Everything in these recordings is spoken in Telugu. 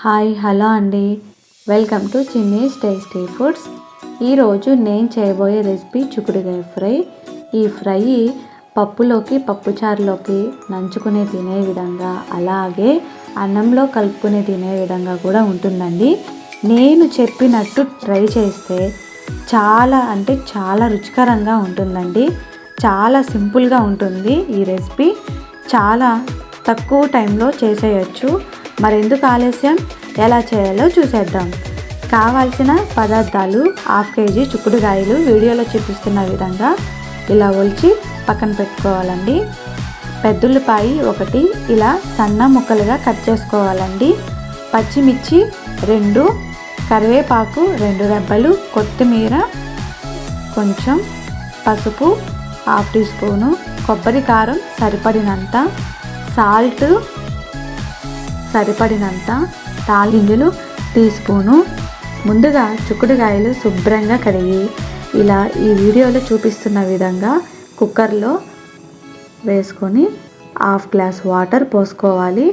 హాయ్ హలో అండి. Welcome to Chinni's tasty foods. ఈరోజు నేను చేయబోయే రెసిపీ చుకుడుగాయ ఫ్రై. ఈ ఫ్రై పప్పులోకి పప్పుచారులోకి నంచుకునే తినే విధంగా అలాగే అన్నంలో కలుపుకునే తినే విధంగా కూడా ఉంటుందండి. నేను చెప్పినట్టు ట్రై చేస్తే చాలా అంటే చాలా రుచికరంగా ఉంటుందండి. చాలా సింపుల్గా ఉంటుంది ఈ రెసిపీ. చాలా తక్కువ టైంలో చేసేయచ్చు. మరెందుకు ఆలస్యం? ఎలా చేయాలో చూసేద్దాం. కావాల్సిన పదార్థాలు హాఫ్ కేజీ చుక్కుడుగాయలు వీడియోలో చూపిస్తున్న విధంగా ఇలా ఒలిచి పక్కన పెట్టుకోవాలండి. పెద్దుల్లిపాయి ఒకటి ఇలా సన్న ముక్కలుగా కట్ చేసుకోవాలండి. పచ్చిమిర్చి రెండు కరివేపాకు రెండు రెబ్బలు కొత్తిమీర కొంచెం పసుపు హాఫ్ టీ స్పూను కొబ్బరి కారం సరిపడినంత సాల్ట్ సరిపడినంత తాలింజలు టీ స్పూను ముందుగా చుక్కుడుగాయలు శుభ్రంగా కడిగి ఇలా ఈ వీడియోలో చూపిస్తున్న విధంగా కుక్కర్లో వేసుకొని హాఫ్ గ్లాస్ వాటర్ పోసుకోవాలి.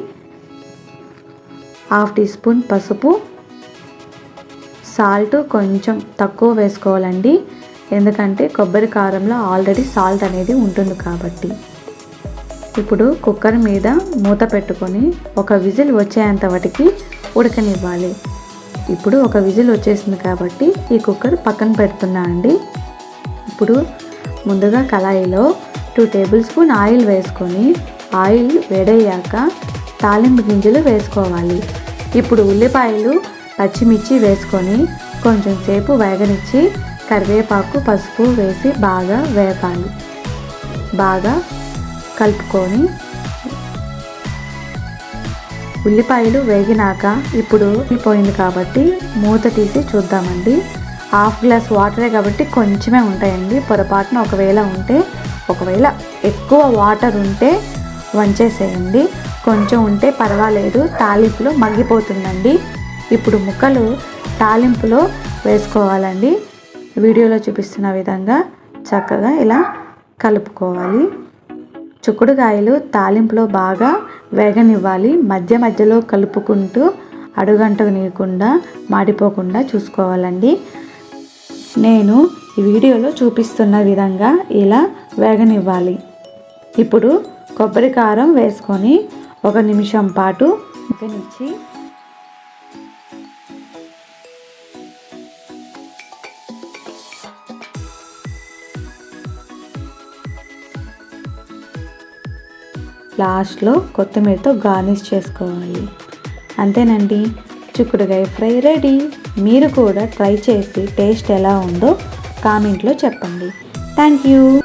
హాఫ్ టీ స్పూన్ పసుపు సాల్ట్ కొంచెం తక్కువ వేసుకోవాలండి. ఎందుకంటే కొబ్బరి కారంలో ఆల్రెడీ సాల్ట్ అనేది ఉంటుంది కాబట్టి. ఇప్పుడు కుక్కర్ మీద మూత పెట్టుకొని ఒక విజిల్ వచ్చేంత వాటికి ఉడకనివ్వాలి. ఇప్పుడు ఒక విజిల్ వచ్చేసింది కాబట్టి ఈ కుక్కర్ పక్కన పెడుతున్నా అండి. ఇప్పుడు ముందుగా కళాయిలో టూ టేబుల్ స్పూన్ ఆయిల్ వేసుకొని ఆయిల్ వేడయ్యాక తాలింపు గింజలు వేసుకోవాలి. ఇప్పుడు ఉల్లిపాయలు పచ్చిమిర్చి వేసుకొని కొంచెం సేపు వేగనిచ్చి కరివేపాకు పసుపు వేసి బాగా వేపాలి. బాగా కలుపుకొని ఉల్లిపాయలు వేగినాక ఇప్పుడు పోయింది కాబట్టి మూత తీసి చూద్దామండి. హాఫ్ గ్లాస్ వాటరే కాబట్టి కొంచెమే ఉంటాయండి. పొరపాటున ఒకవేళ ఉంటే ఒకవేళ ఎక్కువ వాటర్ ఉంటే వంచేసేయండి. కొంచెం ఉంటే పర్వాలేదు. తాలింపులో మగ్గిపోతుందండి. ఇప్పుడు ముక్కలు తాలింపులో వేసుకోవాలండి. వీడియోలో చూపిస్తున్న విధంగా చక్కగా ఇలా కలుపుకోవాలి. చుక్కుడుకాయలు తాలింపులో బాగా వేగనివ్వాలి. మధ్య మధ్యలో కలుపుకుంటూ అడుగంటకు నీయకుండా మాడిపోకుండా చూసుకోవాలండి. నేను ఈ వీడియోలో చూపిస్తున్న విధంగా ఇలా వేగనివ్వాలి. ఇప్పుడు కొబ్బరి కారం వేసుకొని ఒక నిమిషం పాటు వేగనిచ్చి లాస్ట్లో కొత్తిమీరతో గార్నిష్ చేసుకోవాలి. అంతేనండి. చిక్కుడుకాయ ఫ్రై రెడీ. మీరు కూడా ట్రై చేసి టేస్ట్ ఎలా ఉందో కామెంట్లో చెప్పండి. Thank you.